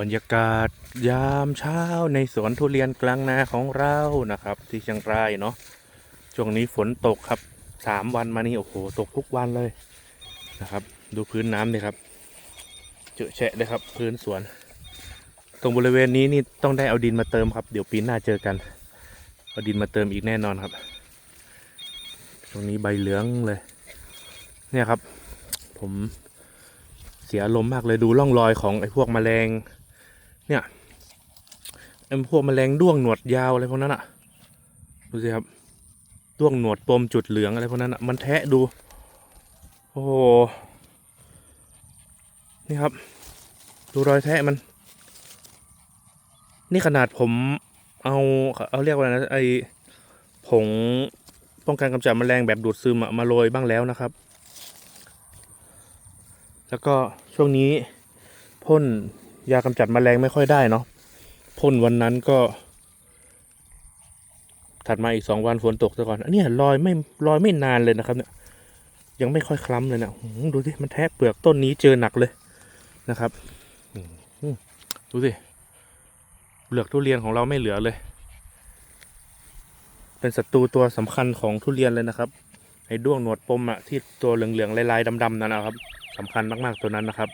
บรรยากาศยามเช้าในสวนทุเรียนกลางนาของเรานะครับ ที่เชียงรายเนาะช่วงนี้ฝนตกครับสามวันมานี่โอ้โหตกทุกวันเลยนะครับ ดูพื้นน้ำเลยครับเจอะแฉะเลยครับ พื้นสวน ตรงบริเวณนี้นี่ต้องได้เอาดินมาเติมครับเดี๋ยวปีหน้าเจอกันเอาดินมาเติมอีกแน่นอนครับ ตรงนี้ใบเหลืองเลย เนี่ยครับ ผมเสียลมณ์มากเลยดูร่องรอยของไอ้พวกแมลง เนี่ยไอ้พวกแมลงด้วงหนวดยาวอะไรพวกนั้นอะดูสิครับด้วงหนวดปมจุดเหลืองอะไรพวกนั้นอะมันแทะดู โอ้โหนี่ครับ ดูรอยแทะมัน นี่ขนาดผมเอาเอาเรียกว่าอะไรนะไอผงป้องกันกำจัดแมลงแบบดูดซึมอะมาโรยบ้างแล้วนะครับ แล้วก็ช่วงนี้พ่น ยากำจัดแมลงไม่ค่อยได้เนาะพ่นวันนั้นก็ ถัดมาอีกสองวันฝนตกซะก่อนอันนี้รอยไม่รอยไม่นานเลยนะครับเนี่ยยังไม่ค่อยคล้ำเลยนะดูสิมันแทะเปลือกต้นนี้เจอหนักเลยนะครับดูสิเปลือกทุเรียนของเราไม่เหลือเลย เป็นศัตรูตัวสำคัญของทุเรียนเลยนะครับไอ้ด้วงหนวดปมอะที่ตัวเหลืองๆลายๆดำๆนั่นนะครับสำคัญมากๆตัวนั้นนะครับ